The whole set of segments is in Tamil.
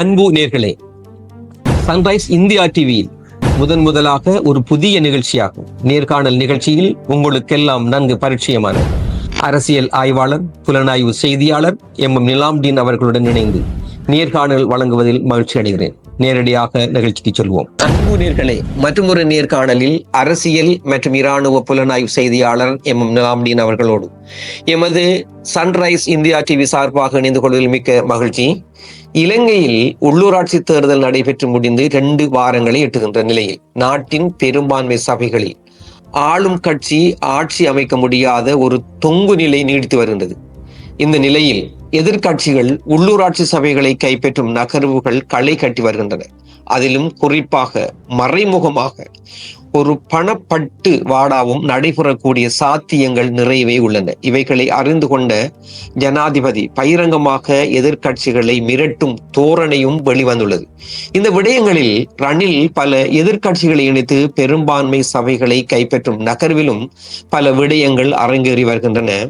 அன்பு நேர்களே சன்ரைஸ் இந்தியா டிவியில் முதன் முதலாக ஒரு புதிய நிகழ்ச்சியாகும். நேர்காணல் நிகழ்ச்சியில் உங்களுக்கெல்லாம் நன்கு பரிச்சயமான அரசியல் ஆய்வாளர் புலனாய்வு செய்தியாளர் எம். எம். நிலாம்டீன் அவர்களுடன் இணைந்து நேர்காணல் வழங்குவதில் மகிழ்ச்சி அடைகிறேன். நேரடியாக நிகழ்ச்சிக்கு சொல்வோம். அன்பு நேர்களே மற்றும் ஒரு நேர்காணலில் அரசியல் மற்றும் இராணுவ புலனாய்வு செய்தியாளர் எம். எம். நிலாம்டீன் அவர்களோடு எமது சன்ரைஸ் இந்தியா டிவி சார்பாக இணைந்து கொள்வதில் மிக்க மகிழ்ச்சி. இலங்கையில் உள்ளூராட்சி தேர்தல் நடைபெற்று முடிந்து இரண்டு வாரங்களை எட்டுகின்ற நிலையில் நாட்டின் பெரும்பான்மை சபைகளில் ஆளும் கட்சி ஆட்சி அமைக்க முடியாத ஒரு தொங்கு நிலை நீடித்து வருகின்றது. இந்த நிலையில் எதிர்க்கட்சிகள் உள்ளூராட்சி சபைகளை கைப்பற்றும் நகர்வுகள் களை கட்டி வருகின்றன. அதிலும் குறிப்பாக மறைமுகமாக ஒரு பணப்பட்டு வாடாவும் நடைபெறக்கூடிய சாத்தியங்கள் நிறையவே உள்ளன. இவைகளை அறிந்து கொண்ட ஜனாதிபதி பகிரங்கமாக எதிர்க்கட்சிகளை மிரட்டும் தோரணையும் வெளிவந்துள்ளது. இந்த விடயங்களில் ரணில் பல எதிர்க்கட்சிகளை இணைத்து பெரும்பான்மை சபைகளை கைப்பற்றும் நகர்விலும் பல விடயங்கள் அரங்கேறி வருகின்றன.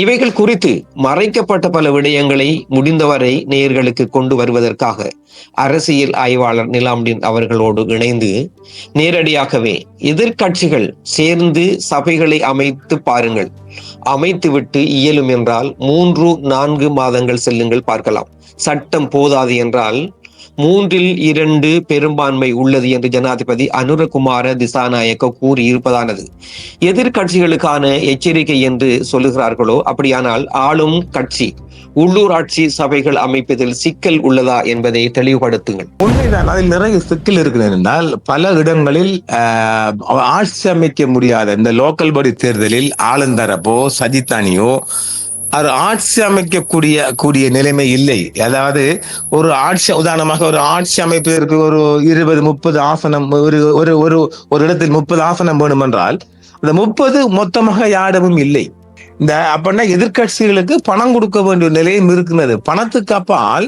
இவைகள் குறித்து மறைக்கப்பட்ட பல விடயங்களை முடிந்தவரை நேயர்களுக்கு கொண்டு வருவதற்காக அரசியல் ஆய்வாளர் நிலாம்டின் அவர்களோடு இணைந்து நேரடியாகவே எதிர்க்கட்சிகள் சேர்ந்து சபைகளை அமைத்து பாருங்கள். அமைத்துவிட்டு இயலும் என்றால் மூன்று நான்கு மாதங்கள் செல்லுங்கள் பார்க்கலாம். சட்டம் போதாது என்றால் மூன்றில் இரண்டு பெரும்பான்மை உள்ளது என்று ஜனாதிபதி அனுரகுமார திசாநாயக்க கூறி இருப்பதானது எதிர்கட்சிகளுக்கான எச்சரிக்கை என்று சொல்லுகிறார்களோ அப்படியானால் ஆளும் கட்சி உள்ளூராட்சி சபைகள் அமைப்பதில் சிக்கல் உள்ளதா என்பதை தெளிவுபடுத்துங்கள். உண்மைதான் அதில் நிறைய சிக்கல் இருக்கிறது என்றால் பல இடங்களில் ஆஹ், ஆட்சி அமைக்க முடியாத இந்த லோக்கல் பாடி தேர்தலில் ஆளுந்தரப்போ சஜித்தானியோ அது ஆட்சி அமைக்கக்கூடிய கூடிய நிலைமை இல்லை. அதாவது ஒரு ஆட்சி உதாரணமாக ஒரு ஆட்சி அமைப்பதற்கு ஒரு இருபது முப்பது ஆசனம் ஒரு ஒரு ஒரு ஒரு இடத்தில் முப்பது ஆசனம் வேணும் என்றால் அந்த முப்பது மொத்தமாக யாரிடமும் இல்லை. இந்த அப்படின்னா எதிர்கட்சிகளுக்கு பணம் கொடுக்க வேண்டிய நிலையும் இருக்கிறது பணத்துக்கு அப்பால்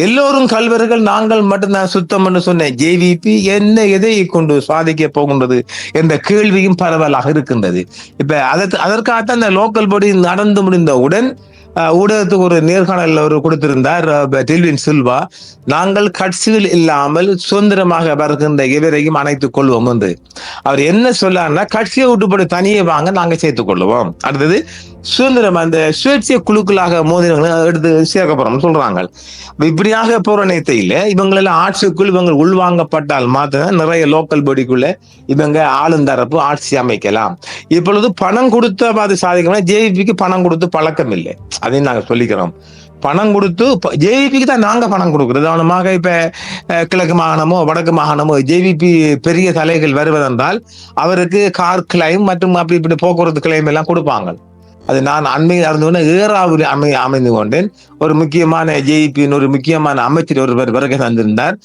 எல்லோரும் கல்வர்கள் நாங்கள் மட்டும்தான் சுத்தம் என்று சொன்ன ஜேவிபி என்ன எதை கொண்டு சாதிக்க போகின்றது என்ற கேள்வியும் பரவலாக இருக்கின்றது. இப்ப அதற்கு அதற்காகத்தான் இந்த லோக்கல் பாடி நடந்து முடிந்தவுடன் ஊடகத்துக்கு ஒரு நேர்காணல் அவர் கொடுத்திருந்தார் அஹ், டெல்வின் சில்வா. நாங்கள் கட்சிகள் இல்லாமல் சுதந்திரமாக வருகின்ற இவரையும் அணைத்துக் கொள்வோம் என்று. அவர் என்ன சொல்லார்னா கட்சியை விட்டுப்படி தனியே வாங்க நாங்க சேர்த்துக் கொள்வோம். அடுத்தது சுதந்திரம் அந்த சுயேட்சை குழுக்களாக மோதினவங்களை எடுத்து சேர்க்கப்படுறோம் சொல்றாங்க. இப்படியாக போற நேரத்தையில இவங்களெல்லாம் ஆட்சிக்குள் இவங்க உள்வாங்கப்பட்டால் மாத்திரம் நிறைய லோக்கல் பாடிக்குள்ள இவங்க ஆளுந்தரப்பு ஆட்சி அமைக்கலாம். இப்பொழுது பணம் கொடுத்த மாதிரி சாதிக்கணும் ஜேவிபிக்கு பணம் கொடுத்து பழக்கம் இல்லை. அதையும் நாங்க சொல்லிக்கிறோம். பணம் கொடுத்து ஜேவிபிக்கு தான் நாங்க பணம் கொடுக்குறது. உதாரணமாக இப்ப அஹ், கிழக்கு மாகாணமோ வடக்கு மாகாணமோ ஜேவிபி பெரிய தலைகள் வருவதென்றால் அவருக்கு கார் கிளைம் மற்றும் அப்படி இப்படி போக்குவரத்து கிளைம் எல்லாம் கொடுப்பாங்க. அது நான் அண்மையில் அறிந்தவுடனே ஏறாவில் அமை அமைந்து கொண்டேன். ஒரு முக்கியமான ஜேஇபியின் ஒரு முக்கியமான அமைச்சர் ஒருவர் பிறகு தந்திருந்தார்.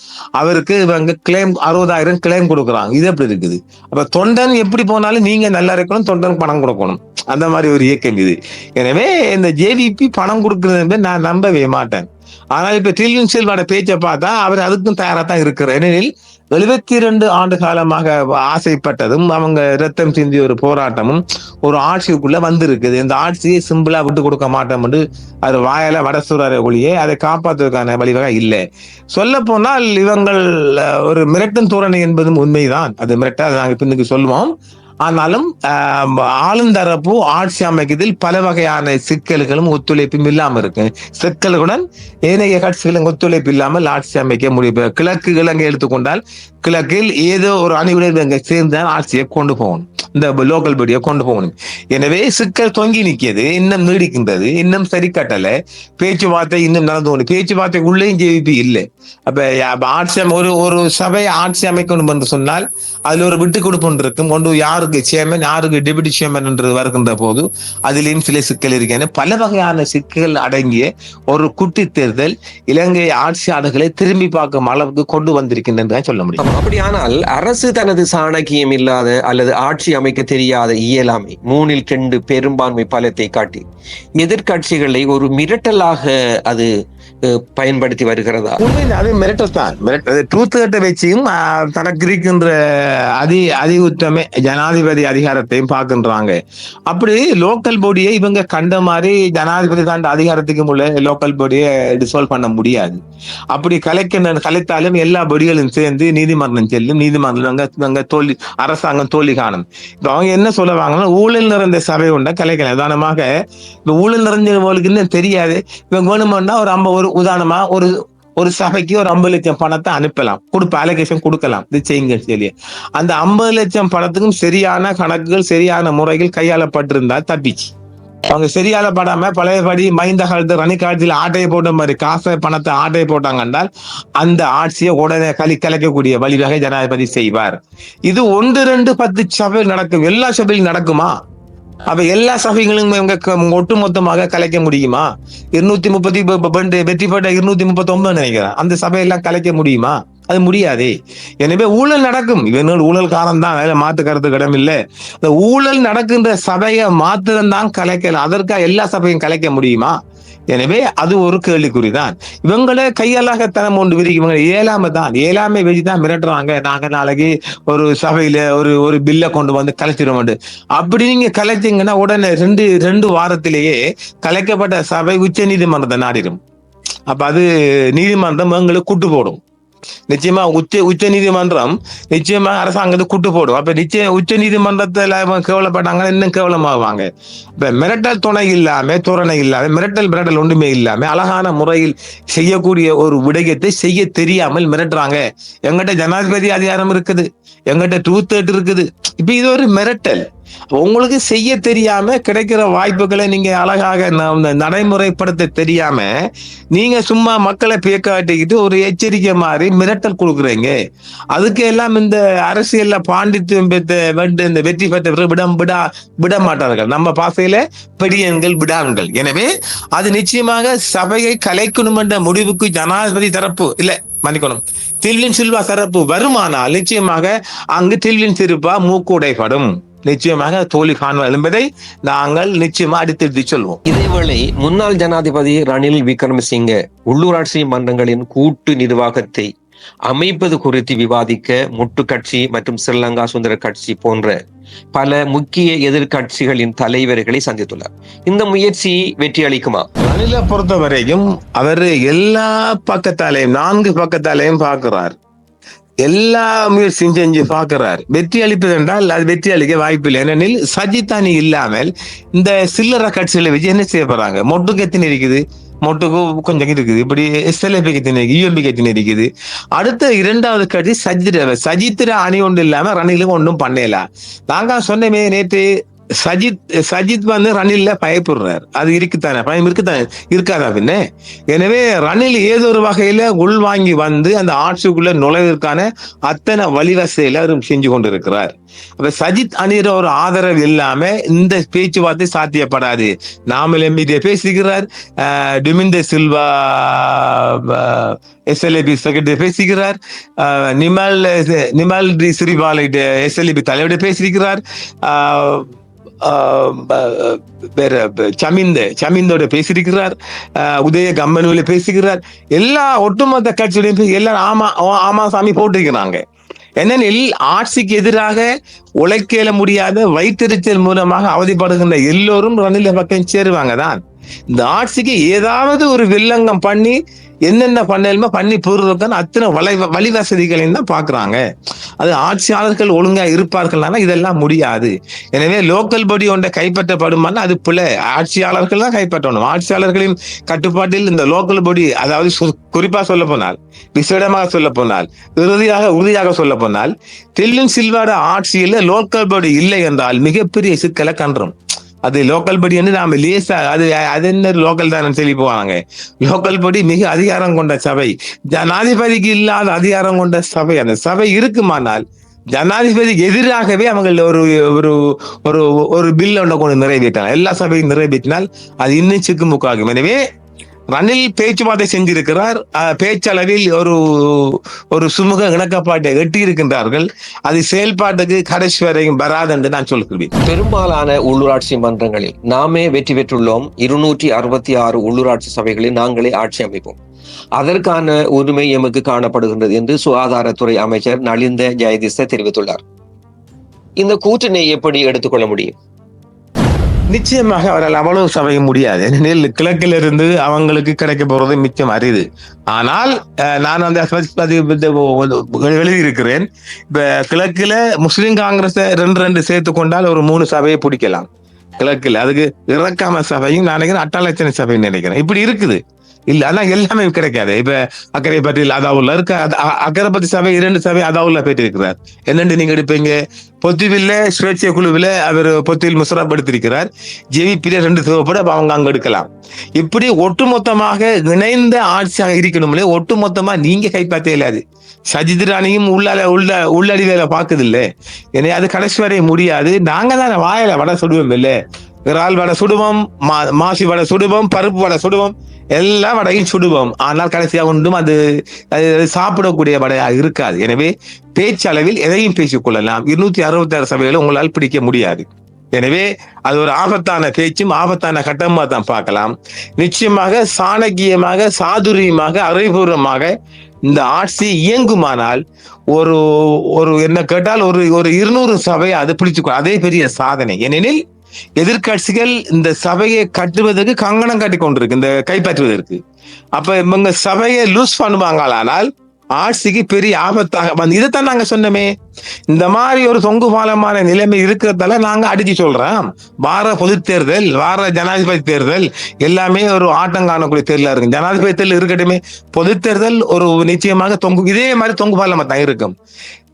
அவருக்கு இவங்க கிளைம் அறுபதாயிரம் கிளைம் கொடுக்குறாங்க. இது எப்படி இருக்குது? அப்போ தொண்டன் எப்படி போனாலும் நீங்க நல்லா இருக்கணும் தொண்டன் பணம் கொடுக்கணும். அந்த மாதிரி ஒரு இயக்கம் இது. எனவே இந்த ஜேவிபி பணம் கொடுக்குறது நான் நம்பவே மாட்டேன். ஆனால் இப்ப டில்லியன் செல்வாட பேச்சை பார்த்தா அவர் அதுக்கும் தயாராக தான் இருக்கிறார். ஏனெனில் எழுபத்தி இரண்டு ஆண்டு காலமாக ஆசைப்பட்டதும் அவங்க ரத்தம் சிந்திய ஒரு போராட்டமும் ஒரு ஆட்சிக்குள்ள வந்திருக்குது. இந்த ஆட்சியை சிம்பிளா விட்டு கொடுக்க மாட்டோம் என்று அது வாயில வட ஒளியே அதை காப்பாற்றுவதற்கான வழிவகை இல்லை. சொல்ல போனால் இவங்கள் ஒரு மிரட்டும் தோரணை என்பதும் உண்மைதான். அது மிரட்ட அதை நாங்கள் பின்னுக்கு சொல்லுவோம் ஆனாலும் ஆளுந்தரப்பு ஆட்சி அமைக்கிறதில் பல வகையான சிக்கல்களும் ஒத்துழைப்பும் இல்லாமல் இருக்கு. சிக்கல்களுடன் ஏனைய கட்சிகளும் ஒத்துழைப்பு இல்லாமல் ஆட்சி அமைக்க முடியும் கிழக்கு இலங்கை எடுத்துக்கொண்டால் கிழக்கில் ஏதோ ஒரு அணிவுடன் சேர்ந்தால் ஆட்சியை கொண்டு போகணும். இந்த லோக்கல் பீடியை கொண்டு போகணும். எனவே சிக்கல் தொங்கி நிற்கிறது இன்னும் நீடிக்கின்றது இன்னும் சரி கட்டலை. பேச்சுவார்த்தை இன்னும் நடந்து கொண்டு பேச்சுவார்த்தை உள்ளேயும் ஜேவிபி இல்லை. அப்ப ஆட்சி ஒரு ஒரு சபையை ஆட்சி அமைக்கணும் என்று சொன்னால் அதுல ஒரு விட்டு கொடுப்பு ஒன்று யார் யாருக்கு சேர்மன் யாருக்கு டெபுட்டி சேர்மன் என்று வருகின்ற போது அதிலேயும் சில சிக்கல் இருக்கின்றன. பல வகையான சிக்கல் அடங்கிய ஒரு குட்டி தேர்தல் இலங்கை ஆட்சியாளர்களை திரும்பி பார்க்கும் அளவுக்கு கொண்டு வந்திருக்கின்றன சொல்ல முடியும். அப்படியானால் அரசு தனது சாணக்கியம் இல்லாத அல்லது ஆட்சி அமைக்க தெரியாத இயலாமை மூணில் ரெண்டு பெரும்பான்மை பலத்தை காட்டி எதிர்கட்சிகளை ஒரு மிரட்டலாக அது பயன்படுத்தி வருகிறதா? அது மிரட்டல் தான். ட்ரூத் கட்ட வச்சியும் தனக்கு இருக்கின்ற அதி அதி உத்தமே ஜனாதிபதி அதிகாரத்தையும் பார்க்கின்றாங்க. அப்படி லோக்கல் பாடியை இவங்க கண்ட மாதிரி ஜனாதிபதி தாண்ட அதிகாரத்துக்கு உள்ள லோக்கல் பாடியை டிசால்வ் பண்ண முடியாது. அப்படி கலைக்கின்ற கலைத்தாலும் எல்லா பொடிகளும் சேர்ந்து நீதிமன்றம் செல்லும் நீதிமன்றம் அங்க தோல்வி அரசாங்கம் தோல்வி காணும். இப்போ அவங்க என்ன சொல்லுவாங்கன்னா ஊழல் நிறைந்த சபை உண்டா கலைக்கலாம் உதாரணமாக இப்ப ஊழல் நிறைஞ்சவங்களுக்கு இன்னும் தெரியாது. இவங்க வேணுமென்னா ஒரு ஐம்பது ஒரு உதாரணமா ஒரு ஒரு சபைக்கு ஒரு ஐம்பது லட்சம் பணத்தை அனுப்பலாம். கொடுப்ப அலோகேஷன் கொடுக்கலாம். இது செய்யுங்க சொல்லி அந்த ஐம்பது லட்சம் பணத்துக்கும் சரியான கணக்குகள் சரியான முறைகள் கையாளப்பட்டிருந்தா தப்பிச்சு. அவங்க சரியாளப்படாம பழையபடி மைந்த காலத்து ரணி காலத்தில் ஆட்டையை போட்ட மாதிரி காசை பணத்தை ஆட்டையை போட்டாங்க என்றால் அந்த ஆட்சியை உடனே கலி கலைக்கக்கூடிய வழிவகை ஜனாதிபதி செய்வார். இது ஒன்று ரெண்டு பத்து சபையில் நடக்கும். எல்லா சபையிலும் நடக்குமா? அப்ப எல்லா சபைகளும் இவங்க க- ஒட்டுமொத்தமாக கலைக்க முடியுமா? இருநூத்தி முப்பத்தி வெற்றி பெற்ற இருநூத்தி முப்பத்தி ஒன்பது நினைக்கிறேன். அந்த சபையெல்லாம் கலைக்க முடியுமா? அது முடியாதே. எனவே ஊழல் நடக்கும். இவர்கள் ஊழல்காரன் தான் வேலை மாத்து கருத்து இடம் இல்லை. இந்த ஊழல் நடக்கின்ற சபையை மாத்திரம்தான் கலைக்கலாம் அதற்காக எல்லா சபையும் கலைக்க முடியுமா? எனவே அது ஒரு கேள்விக்குறிதான். இவங்களே கையலாகத்தனம் ஒன்று விரிக்கும் இவங்க ஏழாமை தான் ஏழாமை வச்சு தான் மிரட்டுறாங்க. நாங்க நாளைக்கு ஒரு சபையில ஒரு ஒரு பில்லை கொண்டு வந்து கலைச்சிடும் அப்படி நீங்க கலைச்சீங்கன்னா உடனே ரெண்டு ரெண்டு வாரத்திலேயே கலைக்கப்பட்ட சபை உச்ச நீதிமன்றத்தை நாடிடும். அப்ப அது நீதிமன்றம் எங்களுக்கு கூட்டு போடும். நிச்சயமா உச்ச உச்ச நீதிமன்றம் நிச்சயமா அரசாங்கத்தை கூட்டு போடும். அப்ப நிச்சயம் உச்ச நீதிமன்றத்துல கேவலப்பட்டாங்க இன்னும் கேவலமாவாங்க. இப்ப மிரட்டல் துணை இல்லாம தோரணை இல்லாம மிரட்டல் மிரட்டல் ஒன்றுமே இல்லாம அழகான முறையில் செய்யக்கூடிய ஒரு விடயத்தை செய்ய தெரியாமல் மிரட்டுறாங்க. எங்கிட்ட ஜனாதிபதி அதிகாரம் இருக்குது. எங்கிட்ட ட்ரூத் இருக்குது. இப்ப இது ஒரு மிரட்டல். உங்களுக்கு செய்ய தெரியாம கிடைக்கிற வாய்ப்புகளை நீங்க அழகாக நடைமுறைப்படுத்த தெரியாம நீங்க சும்மா மக்களை பேக்காட்டிக்கிட்டு ஒரு எச்சரிக்கை மாதிரி மிரட்டல் கொடுக்குறீங்க. அதுக்கு எல்லாம் இந்த அரசியல்ல பாண்டித்யம் பெற்ற இந்த வெற்றி பெற்றவர்கள் விடம் விடா விட மாட்டார்கள். நம்ம பாசையில பெடியன்கள் விடான்கள். எனவே அது நிச்சயமாக சபையை கலைக்கணும் என்ற முடிவுக்கு ஜனாதிபதி தரப்பு இல்ல மன்னிக்கணும். தில்வின் சில்வா தரப்பு வருமானால் நிச்சயமாக அங்கு தில்வின் சிறுபா மூக்குடைப்படும் நிச்சயமாக தோல்வி காண்பது என்பதை நாங்கள் நிச்சயமா அடித்தெடுத்து சொல்வோம். இதேவேளை முன்னாள் ஜனாதிபதி ரணில் விக்ரமசிங்க உள்ளூராட்சி மன்றங்களின் கூட்டு நிர்வாகத்தை அமைப்பது குறித்து விவாதிக்க முட்டு கட்சி மற்றும் ஸ்ரீலங்கா சுதந்திர கட்சி போன்ற பல முக்கிய எதிர்க்கட்சிகளின் தலைவர்களை சந்தித்துள்ளார். இந்த முயற்சி வெற்றி அளிக்குமா? ரணிலை பொறுத்த வரைக்கும் அவர் எல்லா பக்கத்தாலையும் நான்கு பக்கத்தாலையும் பார்க்கிறார். எல்லா முயற்சியும் செஞ்சு பார்க்கிறார் வெற்றி அளிப்பது என்றால் அது வெற்றி அளிக்க வாய்ப்பில்லை ஏனெனில் சஜித் அணி இல்லாமல் இந்த சில்லறை கட்சியில வச்சு என்ன செய்ய போறாங்க? மொட்டுக்கு எத்தனை இருக்குது? மொட்டுக்கு கொஞ்சம் இருக்குது. இப்படி எஸ்எல்எபி கத்தின இருக்குது? யூஎம்பி இருக்குது? அடுத்த இரண்டாவது கட்சி சஜித் சஜித்திர அணி ஒன்று இல்லாம ரணிலும் ஒன்றும் பண்ணல. நாங்க சொன்னமே நேற்று சஜித் சஜித் வந்து ரணில்ல பயப்படுறாரு. அது இருக்குத்தானே? பயம் இருக்குத்தானே? இருக்காதா பின்ன? எனவே ரணில் ஏதோ ஒரு வகையில உள்வாங்கி வந்து அந்த ஆட்சிக்குள்ள நுழைவதற்கான அத்தனை வழிவசையில அவர் செஞ்சு கொண்டிருக்கிறார். அப்ப சஜித் அணியிற ஒரு ஆதரவு இல்லாம இந்த பேச்சுவார்த்தை சாத்தியப்படாது. நாமல் எம்பிடிய பேசுகிறார். டிமிந்த சில்வா எஸ்எல்ஏபி செக்ரட்டரி பேசுகிறார். நிமல் நிமல் டி எஸ்எல்ஏபி தலைவர்கிட்ட பேசியிருக்கிறார். ஆஹ் வேற சமிந்த சமிந்தோட பேசியிருக்கிறார். உதய கம்மனுவில பேசுகிறார் எல்லா ஒட்டுமொத்த கட்சியுடையும் பேசி- எல்லாரும் ஆமா ஆமா சாமி போட்டிருக்கிறாங்க. ஏனெனில் ஆட்சிக்கு எதிராக உழைக்கல முடியாத வயிற்றெரிச்சல் மூலமாக அவதிப்படுகின்ற எல்லோரும் ரணில பக்கம் சேருவாங்க தான். இந்த ஆட்சிக்கு ஏதாவது ஒரு வில்லங்கம் பண்ணி என்னென்ன பண்ணலுமோ பண்ணி போடுறதுக்கான அத்தனை வலை வழி வசதிகளையும் தான் பாக்குறாங்க அது ஆட்சியாளர்கள் ஒழுங்கா இருப்பார்கள்னா இதெல்லாம் முடியாது. எனவே லோக்கல் பாடி ஒன்றை கைப்பற்றப்படுமானா அது பிள்ளை ஆட்சியாளர்கள் தான் கைப்பற்றணும். ஆட்சியாளர்களின் கட்டுப்பாட்டில் இந்த லோக்கல் பாடி அதாவது குறிப்பாக குறிப்பா சொல்ல போனால் விசேடமாக சொல்ல போனால் இறுதியாக உறுதியாக சொல்ல போனால் தெல்லின் சில்வாட ஆட்சியில் லோக்கல் பாடி இல்லை என்றால் மிகப்பெரிய சிக்கலை கன்றோம். அது லோக்கல் படி வந்து நாம லேசா அது அது என்ன லோக்கல் தான் சொல்லி போவாங்க. லோக்கல் படி மிக அதிகாரம் கொண்ட சபை. ஜனாதிபதிக்கு இல்லாத அதிகாரம் கொண்ட சபை. அந்த சபை இருக்குமானால் ஜனாதிபதிக்கு எதிராகவே அவங்க ஒரு ஒரு ஒரு ஒரு பில் ஒன்றை கொண்டு நிறைவேற்றாங்க எல்லா சபையும் நிறைவேற்றினால் அது இன்னும் சிக்குமுக்காகும் எனவே ரணில் பேச்சுவார்த்தை செஞ்சிருக்கிறார். பேச்சளவில் ஒரு ஒரு சுமூக இணக்கப்பாட்டை எட்டி இருக்கின்றார்கள் அது செயல்பாட்டுக்கு கடைசி வரையும் வராது என்று நான் சொல்கிறேன் பெரும்பாலான உள்ளூராட்சி மன்றங்களில் நாமே வெற்றி பெற்றுள்ளோம். இருநூற்றி அறுபத்தி ஆறு உள்ளூராட்சி சபைகளில் நாங்களே ஆட்சி அமைப்போம். அதற்கான உரிமை எமக்கு காணப்படுகின்றது என்று சுகாதாரத்துறை அமைச்சர் நலிந்த ஜெயதிச தெரிவித்துள்ளார். இந்த கூற்றினை எப்படி எடுத்துக்கொள்ள முடியும்? நிச்சயமாக அவரால் அவ்வளவு சபைய முடியாது. ஏனெனில் கிழக்கில் இருந்து அவங்களுக்கு கிடைக்க போறது மிச்சம் அரிது. ஆனால் நான் அந்த எழுதியிருக்கிறேன். இப்ப கிழக்குல முஸ்லிம் காங்கிரஸ் ரெண்டு ரெண்டு சேர்த்து கொண்டால் ஒரு மூணு சபையை பிடிக்கலாம். கிழக்கில் அதுக்கு இறக்காம சபையும் நான் நினைக்கிறேன் அட்டாலட்சணை சபைன்னு நினைக்கிறேன். இப்படி இருக்குது. இல்ல அதான் எல்லாமே கிடைக்காது. இப்ப அக்கறை பற்றி அதாவுல இருக்க அத- அ- சபை இரண்டு சபை அதாவுல போயிட்டு இருக்கிறார் என்னென்று நீங்க எடுப்பீங்க? பொத்துவில்ல சுயேட்சை குழுவில அவர் பொத்துவில் முசராப் ஜெவி ஜேவிபியில ரெண்டு தேவைப்பட அவங்க அங்க எடுக்கலாம். இப்படி ஒட்டுமொத்தமாக இணைந்த ஆட்சியாக இருக்கணும்லே ஒட்டுமொத்தமா நீங்க கைப்பற்ற இயலாது சஜித் ராணியும் உள்ள உள்ள உள்ளடி வேலை பாக்குது இல்ல. எனவே அது கடைசி வரை முடியாது. நாங்க தான் வாயில வட சொல்லுவோம் இல்லை. இறால் வடை சுடுவோம் மா- மாசி வடை சுடுவோம் பருப்பு வடை சுடுவோம் எல்லா வடையும் சுடுவோம். ஆனால் கடைசியாக ஒன்றும் அது அது சாப்பிடக்கூடிய வடையாக இருக்காது. எனவே பேச்சளவில் எதையும் பேசிக் கொள்ளலாம். இருநூத்தி அறுபத்தி ஆறு சபைகளை உங்களால் பிடிக்க முடியாது. எனவே அது ஒரு ஆபத்தான பேச்சும் ஆபத்தான கட்டமாக தான் பார்க்கலாம். நிச்சயமாக சாணக்கியமாக சாதுரியமாக அறிவுபூர்வமாக இந்த ஆட்சி இயங்குமானால் ஒரு ஒரு என்ன கேட்டால் ஒரு ஒரு இருநூறு சபை அது பிடிச்சுக்கோ அதே பெரிய சாதனை. ஏனெனில் எதிர்கட்சிகள் இந்த சபையை கட்டுவதற்கு கங்கணம் கட்டி கொண்டிருக்கு இந்த கைப்பற்றுவதற்கு. அப்ப இவங்க சபையை லூஸ் பண்ணுவாங்களானால் ஆட்சிக்கு பெரிய ஆபத்தாக வந்து இதைத்தான் நாங்க சொன்னோமே. இந்த மாதிரி ஒரு தொங்கு பாலமான நிலைமை இருக்கிறதால நாங்க அடிச்சு சொல்றோம். வார பொது தேர்தல் வார ஜனாதிபதி தேர்தல் எல்லாமே ஒரு ஆட்டம் காணக்கூடிய தேர்தலா இருக்கும் ஜனாதிபதி தேர்தல் இருக்கட்டுமே பொது தேர்தல் ஒரு நிச்சயமாக தொங்கு இதே மாதிரி தொங்கு பாலமா தான் இருக்கும்.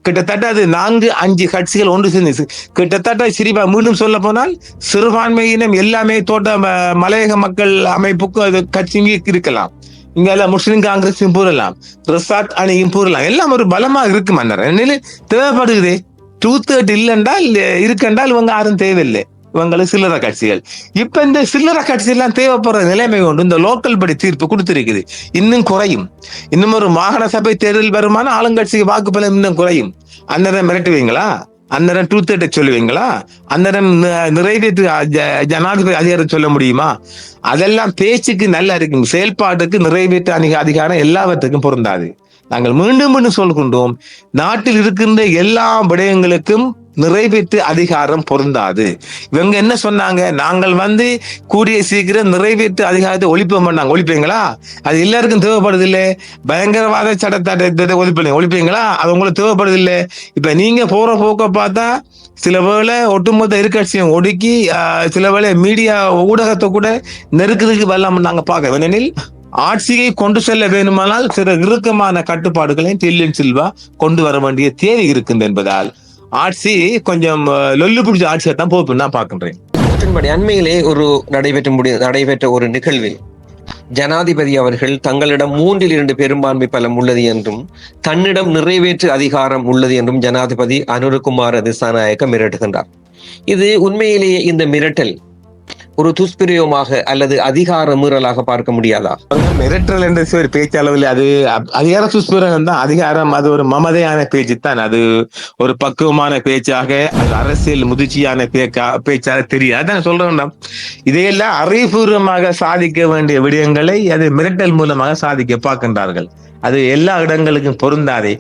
கிட்டத்தட்ட அது நான்கு அஞ்சு கட்சிகள் ஒன்று சேர்ந்து. கிட்டத்தட்ட சிறிபா மீண்டும் சொல்ல போனால் சிறுபான்மையினம் எல்லாமே தோட்ட மலையக மக்கள் அமைப்புக்கும் அது கட்சியும் இருக்கலாம். இங்க முஸ்லிம் காங்கிரஸும் பூரலாம் பிரசாத் அணியும் பூரலாம் எல்லாம் ஒரு பலமா இருக்கு மன்னர் தேவைப்படுகிறது டூ தேர்ட் இல்லைன்றால் இருக்கென்றால் இவங்க யாரும் தேவையில்லை. இவங்களுக்கு சில்லறை கட்சிகள். இப்ப இந்த சில்லறை கட்சி எல்லாம் தேவைப்படுற நிலைமை கொண்டு இந்த லோக்கல் படி தீர்ப்பு கொடுத்திருக்குது. இன்னும் குறையும். இன்னும் ஒரு மாகாண சபை தேர்தல் வருமான ஆளுங்கட்சிக்கு வாக்கு பலம் இன்னும் குறையும். அந்நேரம் மிரட்டுவீங்களா? அந்நேரம் டூ தேர்ட்டை சொல்லுவீங்களா? அந்நேரம் நேரம் நிறைவேற்று ஜனாதிபதி அதிகாரம் சொல்ல முடியுமா? அதெல்லாம் பேச்சுக்கு நல்லா இருக்கும். செயல்பாட்டுக்கு நிறைவேற்று அதிக அதிகாரம் எல்லாவற்றுக்கும் பொருந்தாது. நாங்கள் மீண்டும் மீண்டும் சொல்கின்றோம். நாட்டில் இருக்கின்ற எல்லா விடயங்களுக்கும் நிறைவேற்று அதிகாரம் பொருந்தாது. இவங்க என்ன சொன்னாங்க? நாங்கள் வந்து கூடிய சீக்கிரம் நிறைவேற்று அதிகாரத்தை ஒழிப்போம் பண்ணாங்க. ஒழிப்பீங்களா? அது எல்லாருக்கும் தேவைப்படுது இல்லை பயங்கரவாத சட்டத்தை ஒழிப்பீங்க. ஒழிப்பீங்களா? அது உங்களுக்கு தேவைப்படுது இல்லை இப்ப நீங்க போற போக்க பார்த்தா சில வேளை ஒட்டுமொத்த எதிர்கட்சியும் ஒடுக்கி சில வேளை மீடியா ஊடகத்தை கூட நெருக்கத்துக்கு வரலாம் நாங்க பார்க்க ஏனெனில் ஆட்சியை கொண்டு செல்ல வேண்டுமானால் சில இறுக்கமான கட்டுப்பாடுகளை டில்லியன் சில்வா கொண்டு வர வேண்டிய தேவை இருக்குது என்பதால். ஆட்சி கொஞ்சம் லொல்லு பிடிச்ச ஆட்சியை தான் போகுதுன்னு நான் பார்க்கின்றேன் அண்மையிலே ஒரு நடைபெற்ற முடிய நடைபெற்ற ஒரு நிகழ்வில் ஜனாதிபதி அவர்கள் தங்களிடம் மூன்றில் இரண்டு பெரும்பான்மை பலம் உள்ளது என்றும் தன்னிடம் நிறைவேற்று அதிகாரம் உள்ளது என்றும் ஜனாதிபதி அனுரகுமார திசாநாயக்க மிரட்டுகின்றார். இது உண்மையிலேயே இந்த மிரட்டல் ஒரு துஷ்பிரயோகமாக அல்லது அதிகார மீறலாக பார்க்க முடியாதா? மிரட்டல் என்ற ஒரு பேச்சளவில் அது அதிகார துஷ்பிரயோகம் தான். அதிகாரம் அது ஒரு மமதையான பேச்சு தான். அது ஒரு பக்குவமான பேச்சாக அது அரசியல் முதிர்ச்சியான பேக்கா பேச்சாக தெரியாது அதான் சொல்றேன் இதையெல்லாம் அறிவுபூர்வமாக சாதிக்க வேண்டிய விடயங்களை அது மிரட்டல் மூலமாக சாதிக்க பார்க்கின்றார்கள். அது எல்லா இடங்களுக்கும் பொருந்தாதே.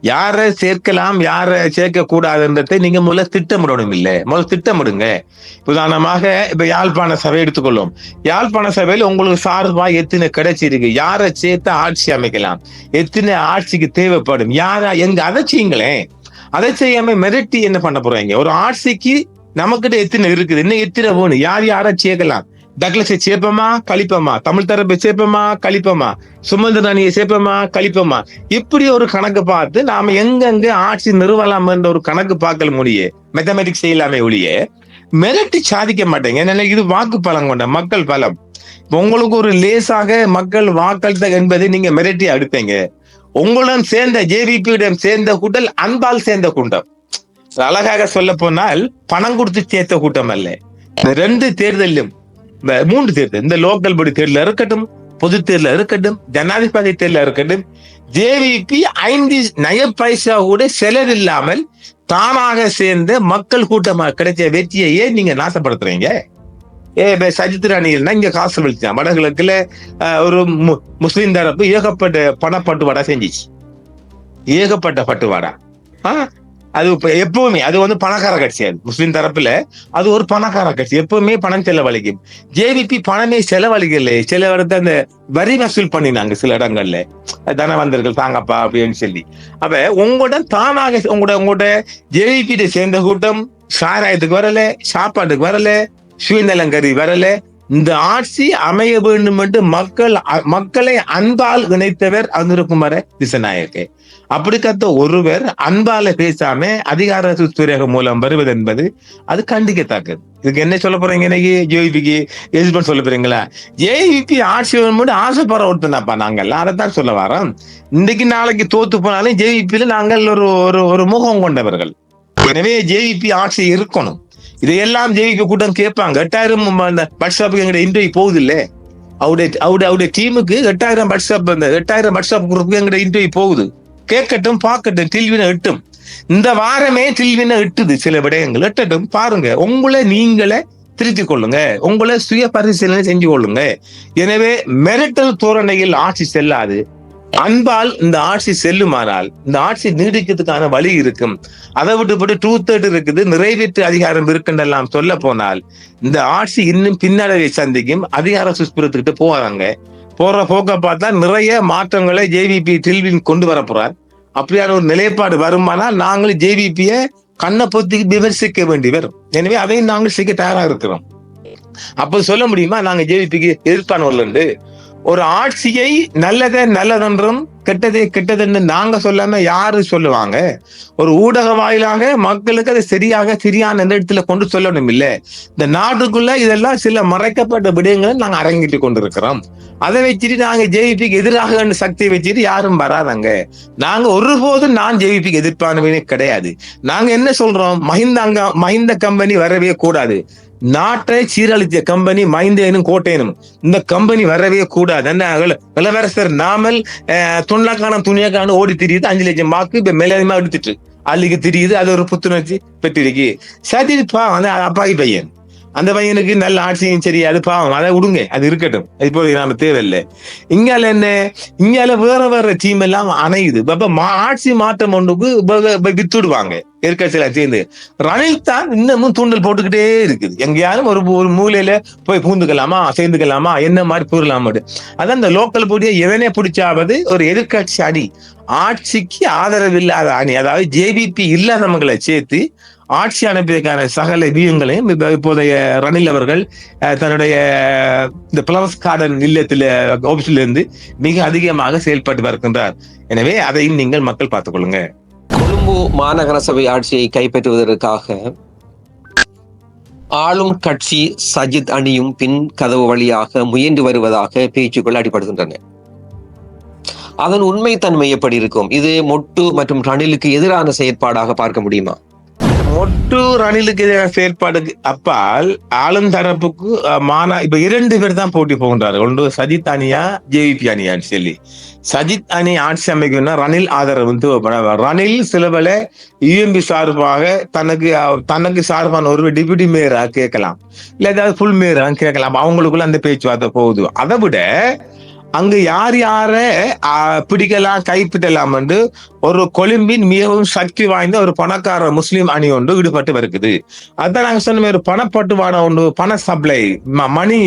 யாரை சேர்க்கலாம் யாரை சேர்க்க கூடாதுன்றதை நீங்க முதல்ல திட்டமிடணும் இல்லை. முதல்ல திட்டமிடுங்க. உதாரணமாக இப்ப யாழ்ப்பாண சபை எடுத்துக்கொள்ளும். யாழ்ப்பாண சபையில் உங்களுக்கு சார்பா எத்தனை கிடைச்சிருக்கு யாரை சேர்த்து ஆட்சி அமைக்கலாம்? எத்தனை ஆட்சிக்கு தேவைப்படும்? யாரா எங்க அதை செய்யுங்களேன் அதை செய்யாம மிரட்டி என்ன பண்ண போறாங்க? ஒரு ஆட்சிக்கு நமக்கிட்ட எத்தனை இருக்குது? இன்னும் எத்தனை வேணும்? யார் யாரை சேர்க்கலாம்? டக்ளஸை சேர்ப்போமா? கழிப்போமா? தமிழ் தரப்பை சேர்ப்போமா? கழிப்போமா? சுமந்திர அணியை சேர்ப்போமா? கழிப்போமா? இப்படி ஒரு கணக்கு பார்த்து நாம எங்கெங்க ஆட்சி நிறுவலாம் என்ற ஒரு கணக்கு பார்க்கல முடியே மேத்தமெட்டிக்ஸ் செய்யலாமே ஒழிய மிரட்டி சாதிக்க மாட்டேங்க. ஏன்னா இது வாக்கு பலம் கொண்ட மக்கள் பலம். உங்களுக்கு ஒரு லேசாக மக்கள் வாக்களித்த என்பதை நீங்க மிரட்டி அடுப்பீங்க உங்களுடன் சேர்ந்த ஜேவிபியிடம் சேர்ந்த கூட்டல் அன்பால் சேர்ந்த கூட்டம். அழகாக சொல்ல போனால் பணம் கொடுத்து சேர்த்த கூட்டம் அல்ல. ரெண்டு தேர்தலும் இந்த மூன்று தேர்தல். இந்த லோக்கல் பாடி தேர்தல் இருக்கட்டும் பொது தேர்தல் இருக்கட்டும் ஜனாதிபதி தேர்தல் இருக்கட்டும் ஜேவிபி ஐந்து நய பைசா கூட செலர் இல்லாமல் தானாக சேர்ந்த மக்கள் கூட்டமாக கிடைச்ச வெற்றியை ஏன் நீங்க நாசப்படுத்துறீங்க. ஏ இப்ப சஜித் அணியில்னா இங்க காசு வெளிச்சான் வடகிழக்குல ஒரு மு- முஸ்லிம் தரப்பு ஏகப்பட்ட பணப்பட்டுவாடா செஞ்சிச்சு. ஏகப்பட்ட பட்டுவாடா. ஆ அது இப்ப எப்பவுமே அது வந்து பணக்கார கட்சி அது. முஸ்லீம் தரப்புல அது ஒரு பணக்கார கட்சி. எப்பவுமே பணம் செலவழிக்கும். ஜேவிபி பணமே செலவழிக்கல செலவழித்து அந்த வரி வசூல் பண்ணினாங்க சில இடங்கள்ல. தனவந்தர்கள் தாங்கப்பா அப்படின்னு சொல்லி. அப்ப உங்களோட தானாக உங்களோட உங்களோட ஜேவிபி சேர்ந்த கூட்டம் சாராயத்துக்கு வரல சாப்பாட்டுக்கு வரல சுயநலங்கரி வரல இந்த ஆட்சி அமைய வேண்டும் என்று மக்கள் மக்களை அன்பால் இணைத்தவர் அனுரகுமார திசநாயக்கே அப்படிக்கத்த ஒருவர் அன்பால பேசாம அதிகார துஷ்பிரயோகம் மூலம் வருவது என்பது அது கண்டிக்கத்தக்கது இதுக்கு என்ன சொல்ல போறீங்க இன்னைக்கு? ஜேவிபிக்கு எதிர்ப்பு சொல்ல போறீங்களா? ஜேவிபி ஆட்சி வரும்போது ஆசைப்படுற ஒருத்தனாப்பா நாங்கள். அதைத்தான் சொல்ல வரோம். இன்னைக்கு நாளைக்கு தோத்து போனாலும் ஜேவிபியில நாங்கள் ஒரு ஒரு ஒரு முகம் கொண்டவர்கள். எனவே ஜேவிபி ஆட்சி இருக்கணும். இதையெல்லாம் ஜெயிக்க கூட்டம் கேட்பாங்க. எட்டாயிரம் அந்த வாட்ஸ்அப்புக்கு எங்கிட்ட இன்டர்வியூ போகுது இல்ல அவருடைய அவருடைய அவருடைய டீமுக்கு எட்டாயிரம் வாட்ஸ்அப் அந்த எட்டாயிரம் வாட்ஸ்அப் குரூப்புக்கு எங்கிட்ட இன்டர்வியூ போகுது. கேட்கட்டும் பார்க்கட்டும் டில்வினை எட்டும். இந்த வாரமே டில்வினை எட்டுது சில விடயங்கள். எட்டட்டும் பாருங்க உங்களை நீங்களே திருத்திக் கொள்ளுங்க. உங்களை சுய பரிசீலனை செஞ்சு கொள்ளுங்க. எனவே மிரட்டல் தோரணையில் ஆட்சி செல்லாது. அன்பால் இந்த ஆட்சி செல்லுமானால் இந்த ஆட்சி நீடிக்கிறதுக்கான வழி இருக்கும். அதை விட்டுப்பட்டு டூ தேர்ட் இருக்குது நிறைவேற்று அதிகாரம் இருக்குன்றெல்லாம் சொல்ல போனால் இந்த ஆட்சி இன்னும் பின்னடைவை சந்திக்கும். அதிகார சுஸ்பிரத்துக்கிட்ட போறாங்க போற போக்க பார்த்தா நிறைய மாற்றங்களை ஜேவிபி டில்வின் கொண்டு வர போறார். அப்படியான ஒரு நிலைப்பாடு வருமானால் நாங்களும் ஜேவிபிய கண்ணை பொத்தி விமர்சிக்க வேண்டி வரும். எனவே அதையும் நாங்கள் செய்ய தயாராக இருக்கிறோம். அப்ப சொல்ல முடியுமா? நாங்க ஜேவிபிக்கு எதிர்ப்பானவர்கள் ஒரு ஆட்சியை நல்லதை நல்லதென்றும் கெட்டதே கெட்டதென்று நாங்க சொல்லாம யாரு சொல்லுவாங்க? ஒரு ஊடக வாயிலாக மக்களுக்கு அதை சரியாக சரியான இடத்துல கொண்டு சொல்லணும் இல்ல. இந்த நாட்டுக்குள்ள இதெல்லாம் சில மறைக்கப்பட்ட விடயங்களை நாங்க அரங்கிட்டு கொண்டிருக்கிறோம். அதை வச்சுட்டு நாங்க ஜேவிபிக்கு எதிராக சக்தியை வச்சுட்டு யாரும் வராதாங்க. நாங்க ஒருபோதும் நான் ஜேவிபிக்கு எதிர்ப்பானவனே கிடையாது. நாங்க என்ன சொல்றோம்? மஹிந்தாங்க மஹிந்த கம்பெனி வரவே கூடாது. நாட்டை சீரழித்த கம்பெனி மைந்தேனும் கோட்டையனும். இந்த கம்பெனி வரவே கூடாது. என்ன இளவரசர் நாமல் அஹ், துண்ணக்கான துணியக்கான ஓடி திரியுது. அஞ்சு லட்சம் வாக்கு இப்ப மேலதிகமா எடுத்துட்டு. அள்ளிக்கு திரியுது. அது ஒரு புத்துணர்ச்சி பெற்றிருக்கு. சரி பாவம். அந்த அப்பாவி பையன். அந்த பையனுக்கு நல்ல ஆட்சியும் சரி அது பாவம். அதை விடுங்க அது இருக்கட்டும். இப்போ நாம தேவையில்லை இங்கால என்ன? இங்கால வேற வேற டீம் எல்லாம் அணையுது. இப்ப ஆட்சி மாற்றம் ஒன்றுக்கு வித்துடுவாங்க. எதிர்கட்சியில சேர்ந்து. ரணில் தான் இன்னமும் தூண்டல் போட்டுக்கிட்டே இருக்குது. எங்கேயாலும் ஒரு ஒரு மூலையில போய் பூந்துக்கலாமா சேர்ந்துக்கலாமா என்ன மாதிரி கூறலாமா அதான் இந்த லோக்கல் போட்டியை எவனே பிடிச்சாவது ஒரு எதிர்கட்சி அணி ஆட்சிக்கு ஆதரவு இல்லாத அணி அதாவது ஜேபிபி இல்லாதவங்களை சேர்த்து ஆட்சி அமைப்பதற்கான சகல வியூகங்களையும் இப்போதைய ரணில் அவர்கள் அஹ், தன்னுடைய இந்த பிளவஸ் கார்டன் இல்லத்தில் ஆபீஸ்ல இருந்து மிக அதிகமாக செயல்பட்டு வருகின்றார். எனவே அதையும் நீங்கள் மக்கள் பார்த்துக் கொள்ளுங்க. கொழும்பு மாநகர சபை ஆட்சியை கைப்பற்றுவதற்காக ஆளும் கட்சி சஜித் அணியும் பின் கதவு வழியாக முயன்று வருவதாக பேச்சுக்கள் அடிபடுகின்றன. அதன் உண்மைத்தன்மை எப்படி இருக்கும்? இது மொட்டு மற்றும் ரணிலுக்கு எதிரான செயற்பாடாக பார்க்க முடியுமா? மொட்டு ரணிலுக்கு எதிரான செயல்பாடுக்கு அப்பால் ஆளும் தரப்புக்கு மானா இப்ப இரண்டு பேர் தான் போட்டி போகின்றார்கள். ஒன்று சஜித் அணியா ஜேவிபி அணியான்னு சொல்லி. சஜித் அணி ஆட்சி அமைக்கணும்னா ரணில் ஆதரவு தேவைப்பட ரணில் சிலபல யூஎம்பி சார்பாக தனக்கு தனக்கு சார்பான ஒரு டிப்யூட்டி மேயரா கேட்கலாம். இல்ல ஏதாவது ஃபுல் மேயரா கேட்கலாம். அவங்களுக்குள்ள அந்த பேச்சுவார்த்தை போகுது. அதை விட அங்கு யார் யார பிடிக்கலாம் கைப்பிடலாம் என்று ஒரு கொழும்பின் மிகவும் சக்தி வாய்ந்த ஒரு பணக்கார முஸ்லீம் அணி ஒன்று ஈடுபட்டு வருகிறது. அதான் நாங்க சொன்ன ஒரு பணப்பட்டுவான ஒன்று பண சப்ளை மணி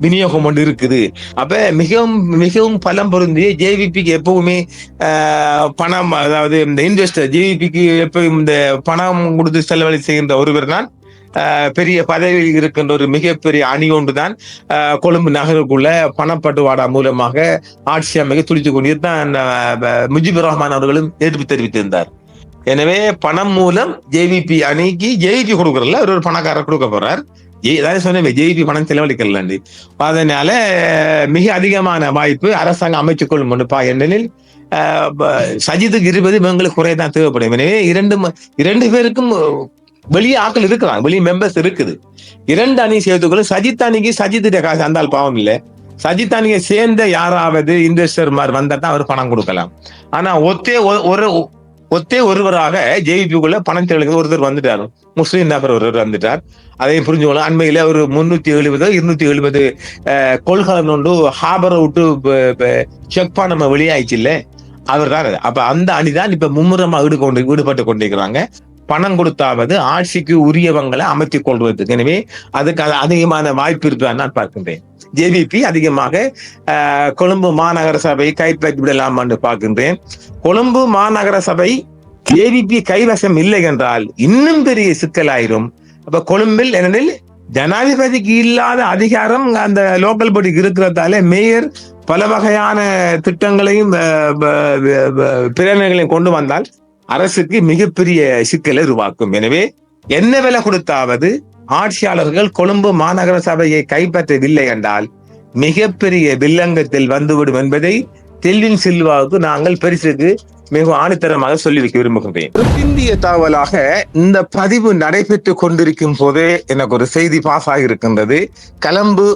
விநியோகம் ஒன்று இருக்குது. அப்ப மிகவும் மிகவும் பலம் பொருந்திய ஜேவிபிக்கு எப்பவுமே ஆஹ், பணம் அதாவது இந்த இன்வெஸ்டர் ஜேவிபிக்கு எப்பவும் இந்த பணம் கொடுத்து செலவழி செய்கின்ற ஒருவர் தான் பெரிய பதவியில் இருக்கின்ற ஒரு மிகப்பெரிய அணி ஒன்றுதான் ஆஹ், கொழும்பு நகருக்குள்ள பணப்பட்டுவாடா மூலமாக ஆட்சி அமைக்க துடித்துக் கொண்டிருந்தான் முஜிபுர் ரஹ்மான் அவர்களும் எதிர்ப்பு தெரிவித்திருந்தார். எனவே பணம் மூலம் ஜேவிபி அணிக்கு ஜேவிபி கொடுக்கறதுல அவர் ஒரு பணக்காரர் கொடுக்க போறார். ஜே- அதாவது சொன்னேன் பணம் செலவழிக்கலாண்டு. அதனால மிக அதிகமான வாய்ப்பு அரசாங்கம் அமைச்சுக் கொள்ளும் ஒன்றுப்பா ஏனெனில் சஜித்துக்கு இருபது இவங்களுக்கு குறைதான் தேவைப்படும். எனவே இரண்டு இரண்டு பேருக்கும் வெளியே ஆக்கள் இருக்கிறாங்க வெளியே மெம்பர்ஸ் இருக்குது. இரண்டு அணி சேர்த்துக்கொள்ள சஜித் அணிக்கு சஜித்துடைய காசு அந்தால் பாவம் இல்லை. சஜித் அணியை சேர்ந்த யாராவது இன்வெஸ்டர் மாதிரி வந்தா தான் அவர் பணம் கொடுக்கலாம். ஆனா ஒத்தே ஒ- ஒரு ஒத்தே ஒருவராக ஜேவிபிக்குள்ள பணம் தேடுகிற ஒருத்தர் வந்துட்டார். முஸ்லீம் நபர் ஒருவர் வந்துட்டார். அதையும் புரிஞ்சுக்கணும். அண்மையில ஒரு முன்னூத்தி எழுபது இருநூத்தி எழுபது கொள்கலன் ஒன்று ஹாபரை விட்டு செக் பண்ண வெளியாயிடுச்சு இல்ல? அவர் தான் அப்ப அந்த அணி தான் இப்ப மும்முரமா ஈடுகொண்டு ஈடுபட்டு கொண்டிருக்கிறாங்க. பணம் கொடுத்தாவது ஆட்சிக்கு உரியவங்களை அமைத்துக் கொள்வதற்கு. எனவே அதுக்கு அது அதிகமான வாய்ப்பு இருப்பதாக நான் பார்க்கின்றேன். ஜேவிபி அதிகமாக ஆஹ், கொழும்பு மாநகர சபை கைப்பற்றி விடலாம் என்று பார்க்கின்றேன். கொழும்பு மாநகர சபை ஜேவிபி கைவசம் இல்லை என்றால் இன்னும் பெரிய சிக்கலாயிரும். அப்ப கொழும்பில் ஏனெனில் ஜனாதிபதிக்கு இல்லாத அதிகாரம் அந்த லோக்கல் பாடிக்கு இருக்கிறதால மேயர் பல வகையான திட்டங்களையும் அஹ், பிரேரணைகளையும் கொண்டு வந்தால் அரசுக்கு மிகப்பெரிய சிக்கலை உருவாக்கும். எனவே என்ன விலை கொடுத்தாவது ஆட்சியாளர்கள் கொழும்பு மாநகர சபையை கைப்பற்றவில்லை என்றால் மிகப்பெரிய வில்லங்கத்தில் வந்துவிடும் என்பதை தெல்வின் சில்வாவுக்கு நாங்கள் பரிசுக்கு மிகவும் ஆணித்தரமாக சொல்லி வைக்க விரும்புகின்றேன் இந்திய தகவலாக இந்த பதிவு நடைபெற்று கொண்டிருக்கும் போதே எனக்கு ஒரு செய்தி பாஸ் ஆகியிருக்கின்றது கலம்பு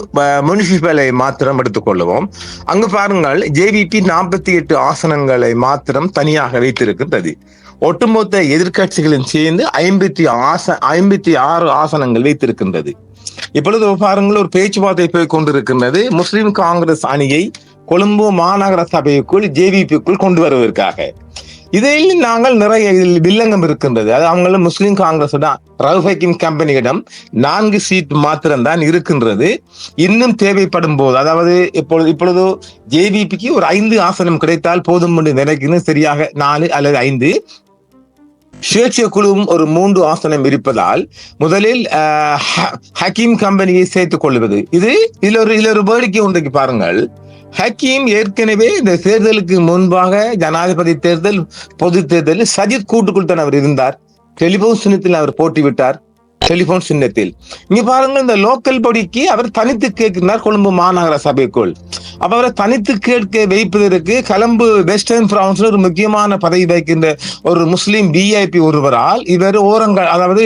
முனிசிபலை மாத்திரம் எடுத்துக்கொள்ளுவோம் அங்கு பாருங்கள் ஜேவிபி நாற்பத்தி எட்டு ஆசனங்களை மாத்திரம் தனியாக வைத்திருக்கின்றது. ஒட்டுமொத்த எதிர்க்கட்சிகளும் சேர்ந்து ஐம்பத்தி ஆச ஐம்பத்தி ஆறு ஆசனங்கள் வைத்திருக்கின்றது. இப்பொழுது பாருங்கள் ஒரு பேச்சுவார்த்தை போய் கொண்டிருக்கின்றது. முஸ்லிம் காங்கிரஸ் அணியை கொழும்பு மாநகர சபைக்குள் ஜேவிபிக்குள் கொண்டு வருவதற்காக. இதில் நாங்கள் நிறைய இதில் வில்லங்கம் இருக்கின்றது. அது அவங்கள முஸ்லீம் காங்கிரஸ் தான் கம்பெனியிடம் நான்கு சீட் மாத்திரம்தான் இருக்கின்றது. இன்னும் தேவைப்படும் போது அதாவது இப்பொழுது இப்பொழுது ஜேவிபிக்கு ஒரு ஐந்து ஆசனம் கிடைத்தால் போதும் என்று நினைக்கிறேன். சரியாக நாலு அல்லது ஐந்து. சுயேட்சை குழுவும் ஒரு மூன்று ஆசனம் இருப்பதால் முதலில் ஹ- ஹக்கீம் கம்பெனியை சேர்த்துக் கொள்வது. இது இதுல ஒரு இதுல ஒரு வேடிக்கை ஒன்றைக்கு பாருங்கள். ஹக்கீம் ஏற்கனவே இந்த தேர்தலுக்கு முன்பாக ஜனாதிபதி தேர்தல் பொது தேர்தலில் சஜித் கூட்டுக்குள் தான் அவர் இருந்தார். டெலிபோன் சின்னத்தில் அவர் போட்டிவிட்டார். டெலிபோன் சின்னத்தில். இங்க பாருங்க இந்த லோக்கல் பாடிக்கு அவர் தனித்து கேட்கிறார் கொழும்பு மாநகர சபைக்குள். அப்ப அவரை தனித்து கேட்க வைப்பதற்கு கலம்பு வெஸ்டர்ன் பிரான்ஸ்ல ஒரு முக்கியமான பதவி வகிக்கின்ற ஒரு முஸ்லீம் விஐபி ஒருவரால் இவர் ஓரங்கள் அதாவது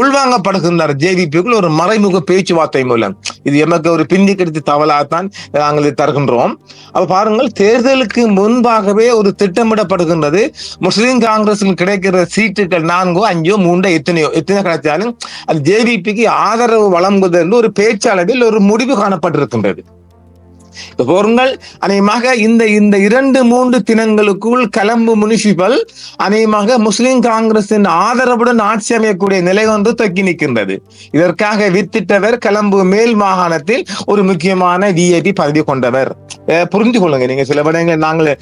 உள்வாங்கப்படுகின்றார் ஜேவிபிக்குள் ஒரு மறைமுக பேச்சுவார்த்தை மூலம். இது எமக்கு ஒரு பிந்தி கிடைத்த தவலாகத்தான் நாங்கள் தருகின்றோம். அப்ப பாருங்கள் தேர்தலுக்கு முன்பாகவே ஒரு திட்டமிடப்படுகின்றது. முஸ்லீம் காங்கிரஸில் கிடைக்கிற சீட்டுகள் நான்கோ அஞ்சோ மூன்றோ எத்தனையோ எத்தனை கிடைச்சாலும் அது ஜேவிபிக்கு ஆதரவு வழங்குவது என்று ஒரு பேச்சளவில் ஒரு முடிவு காணப்பட்டிருக்கின்றது. இப்ப அநேகமாக இந்த இந்த இரண்டு மூன்று தினங்களுக்குள் கலம்பு முனிசிபல் அநேகமாக முஸ்லிம் காங்கிரசின் ஆதரவுடன் ஆட்சி அமையக்கூடிய நிலை ஒன்று தொக்கி நிற்கின்றது. இதற்காக வித்திட்டவர் கலம்பு மேல் மாகாணத்தில் ஒரு முக்கியமான விஐபி பதவி கொண்டவர். புரிந்து கொள்ளுங்க. நீங்க சில விடங்கள் நாங்கள்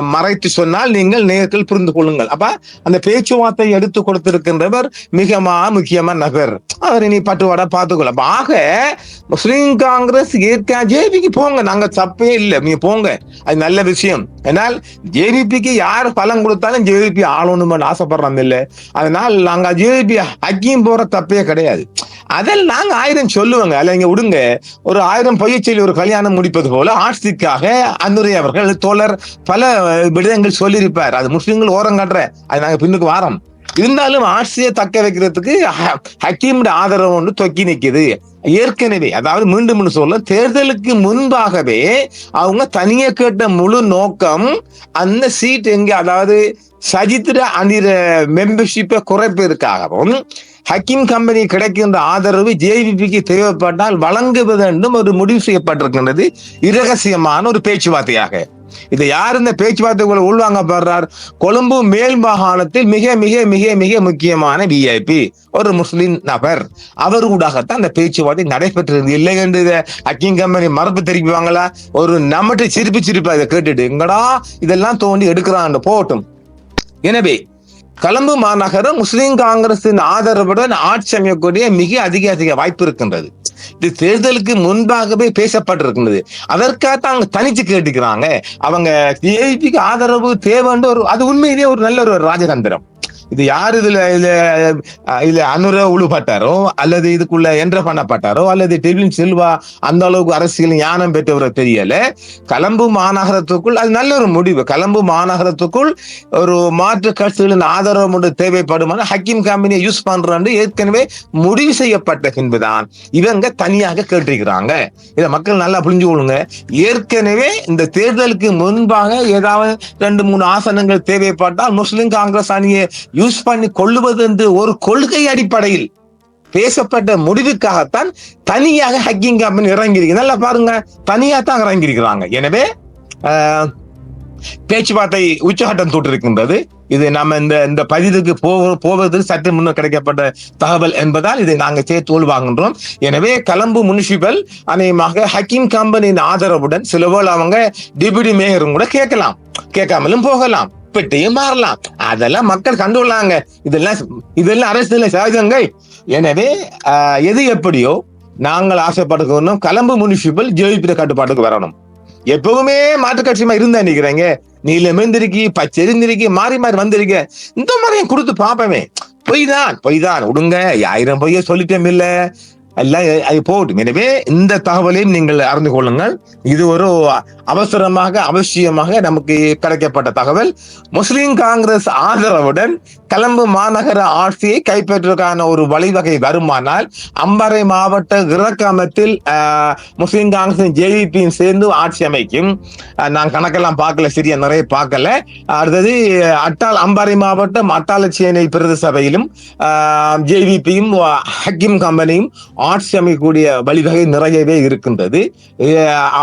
மறைத்து சொன்னால் நீங்கள் நேர்கள் புரிந்து கொள்ளுங்கள். அப்ப அந்த பேச்சுவார்த்தை எடுத்து கொடுத்திருக்கின்றவர் மிக மா- முக்கியமான நபர். அவர் இனி பட்டுவாடா பார்த்துக்கொள்ள ஆக முஸ்லீம் காங்கிரஸ் ஏற்கா ஜேபிக்கு போங்க. நாங்க தப்பே இல்லை. நீங்க போங்க. அது நல்ல விஷயம். ஏன்னால் ஜேவிபிக்கு யார் பலம் கொடுத்தாலும் ஜேவிபி ஆளணும்னு ஆசைப்படுறாங்க இல்ல. அதனால் நாங்க ஜேவிபி அக்கியும் போற தப்பே கிடையாது. அதில் நாங்க ஆயிரம் சொல்லுவாங்க. அல்ல இங்க விடுங்க. ஒரு ஆயிரம் பொய்யச்சொல்லி ஒரு கல்யாணம் முடிப்பது போல ஆட்சிக்காக அன்னுரை அவர்கள் தோழர் பல விடயங்கள் சொல்லியிருப்பார். அது முஸ்லீம்கள் ஓரம் காட்டுறேன் அது நாங்க பின்னுக்கு வாரம். இருந்தாலும் ஆட்சியை தக்க வைக்கிறதுக்கு ஹக்கீமுடைய ஆதரவு ஒன்று தொக்கி நிற்கிது ஏற்கனவே அதாவது மீண்டும் சொல்ல தேர்தலுக்கு முன்பாகவே அவங்க தனியே கேட்ட முழு நோக்கம் அந்த சீட் எங்க அதாவது சஜித்திர அணிர மெம்பர்ஷிப்பை குறைப்பதற்காகவும் ஹக்கீம் கம்பெனி கிடைக்கின்ற ஆதரவு ஜேவிபிக்கு தேவைப்பட்டால் வழங்குவது என்றும் ஒரு முடிவு செய்யப்பட்டிருக்கின்றது. இரகசியமான ஒரு பேச்சுவார்த்தையாக. இதை யார் இந்த பேச்சுவார்த்தைக்குள்ள உள்வாங்கப்படுறார் கொழும்பு மேல் மாகாணத்தில் மிக மிக மிக மிக முக்கியமான விஐபி ஒரு முஸ்லிம் நபர். அவர் ஊடாகத்தான் அந்த பேச்சுவார்த்தை நடைபெற்றிருந்தது. இல்லை என்று இதை ஹக்கீம் கம்பெனி மறுப்பு தெரிவிப்பாங்களா? ஒரு நம்மட்டு சிரிப்பு சிரிப்பா இதை கேட்டுட்டு எங்கடா இதெல்லாம் தோண்டி எடுக்கிறான் போகட்டும். எனவே கலம்பு மாநகரம் முஸ்லிம் காங்கிரசின் ஆதரவுடன் ஆட்சி அமையக்கூடிய மிக அதிக அதிக வாய்ப்பு இருக்கின்றது. இது தேர்தலுக்கு முன்பாகவே பேசப்பட்டிருக்கின்றது. அதற்காக அவங்க தனிச்சு கேட்டுக்கிறாங்க. அவங்க ஏபிக்கு ஆதரவு தேவைன்ற ஒரு அது உண்மையிலேயே ஒரு நல்ல ஒரு ராஜதந்திரம். இது யார் இதுல இதுல அஹ், இதுல அனுர அல்லது இதுக்குள்ள என்ற பண்ணப்பட்டாரோ அல்லது டெவின் செல்வா அந்த அளவுக்கு அரசியல் ஞானம் பெற்றவரை தெரியல. கலம்பு மாநகரத்துக்குள் அது நல்ல ஒரு முடிவு. கலம்பு மாநகரத்துக்குள் ஒரு மாற்று கட்சிகளின் ஆதரவு ஒன்று தேவைப்படுமான ஹக்கீம் கம்பெனியை யூஸ் பண்றான்னு ஏற்கனவே முடிவு செய்யப்பட்ட பின்புதான் இவங்க தனியாக கேட்டிருக்கிறாங்க. இதை மக்கள் நல்லா புரிஞ்சு கொள்ளுங்க. ஏற்கனவே இந்த தேர்தலுக்கு முன்பாக ஏதாவது ரெண்டு மூணு ஆசனங்கள் தேவைப்பட்டால் முஸ்லிம் காங்கிரஸ் அணியை யூஸ் பண்ணி கொள்ளுவது என்று ஒரு கொள்கை அடிப்படையில் பேசப்பட்ட முடிவுக்காகத்தான் தனியாக ஹக்கிங் கம்பெனி இறங்கியிருக்கு. நல்லா பாருங்க. தனியாக தான் இறங்கியிருக்கிறாங்க. எனவே பேச்சுவார்த்தை உச்சகட்டம் தொட்டிருக்கின்றது இது நம்ம இந்த இந்த பதிவுக்கு போக போவதற்கு சற்று முன்னர் கிடைக்கப்பட்ட தகவல் என்பதால் இதை நாங்கள் சேர்த்து உள்வாங்கின்றோம் எனவே கலம்பு முனிசிபல் அநேகமாக ஹக்கீம் கம்பெனியின் ஆதரவுடன் சிலவோல் அவங்க டிபியூட்டி மேயரும் கூட கேட்கலாம். கேட்காமலும் போகலாம். பெட்டியும் மாறலாம் அதெல்லாம் மக்கள் கண்டுள்ளாங்க இதெல்லாம் இதெல்லாம் அரசியல் சகஜங்கள் எனவே எது எப்படியோ நாங்கள் ஆசைப்படுகிறோம் கலம்பு முனிசிபல் ஜெயிப்பிட கட்டுப்பாட்டுக்கு வரணும். எப்பவுமே மாற்றுக்கட்சியமா இருந்தா நிக்கிறேங்க நீல இருந்திருக்கி பச்சை இருந்திருக்கி மாறி மாறி வந்திருக்க. இந்த மாதிரியும் கொடுத்து பாப்பமே பொய் தான் பொய் தான் விடுங்க ஆயிரம் பொய்ய சொல்லிட்டோம் இல்ல. அது போகட்டும் எனவே இந்த தகவலையும் நீங்கள் அறிந்து கொள்ளுங்கள். இது ஒரு அவசரமாக அவசியமாக நமக்கு கிடைக்கப்பட்ட தகவல். முஸ்லிம் காங்கிரஸ் ஆதரவுடன் கலம்பு மாநகர ஆட்சியை கைப்பற்றுவதற்கான ஒரு வழிவகை வருமானால் அம்பாறை மாவட்ட இறக்கமத்தில் முஸ்லிம் காங்கிரஸ் ஜேவிபியும் சேர்ந்து ஆட்சி அமைக்கும். நான் கணக்கெல்லாம் பார்க்கல சரியா நிறைய பார்க்கல. அடுத்தது அட்டால் அம்பாறை மாவட்டம் அட்டாளச்சேனை பிரதேச சபையிலும் ஜேவிபியும் ஹக்கிம் கம்பெனியும் ஆட்சி அமைக்கக்கூடிய வழிவகை நிறையவே இருக்கின்றது.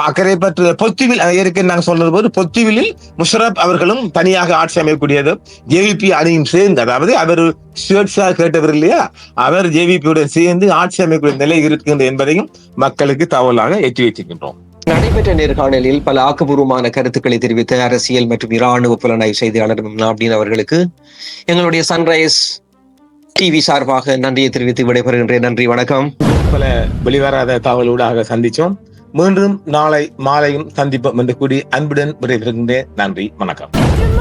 அக்கறை பற்று பொத்துவில் ஏற்கனவே நாங்கள் சொன்னது போது பொத்துவிலில் முஷரப் அவர்களும் தனியாக ஆட்சி அமைக்கக்கூடியது ஜேவிபி அணியும் சேர்ந்து அதாவது அவர் சுயேட்சா கேட்டவர் இல்லையா? அவர் ஜேவிபியுடன் சேர்ந்து ஆட்சி அமைக்கக்கூடிய நிலை இருக்கின்றது என்பதையும் மக்களுக்கு தகவலாக எட்டி வச்சிருக்கின்றோம் நடைபெற்ற நேர்காணலில் பல ஆக்கப்பூர்வமான கருத்துக்களை தெரிவித்த அரசியல் மற்றும் இராணுவ புலனாய்வு செய்தியாளர் நாப்டின் அவர்களுக்கு எங்களுடைய சன்ரைஸ் டிவி சார்பாக நன்றியை தெரிவித்து விடைபெறுகின்றேன். நன்றி வணக்கம். பல வெளிவராத தகவலூடாக சந்திச்சோம். மீண்டும் நாளை மாலையும் சந்திப்போம் என்று கூறி அன்புடன் விடைபெறுகின்றேன். நன்றி வணக்கம்.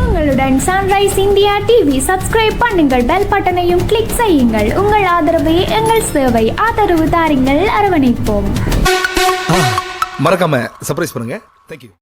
உங்களுடன் சன்ரைஸ் இந்தியா டிவி சப்ஸ்கிரைப் பண்ணுங்கள் பெல் பட்டனையும் கிளிக் செய்யுங்கள். உங்கள் ஆதரவே எங்கள் சேவை ஆதரவு தாருங்கள். அரவணைப்போம். மறக்காம சர்ப்ரைஸ் பண்ணுங்க. தேங்க்யூ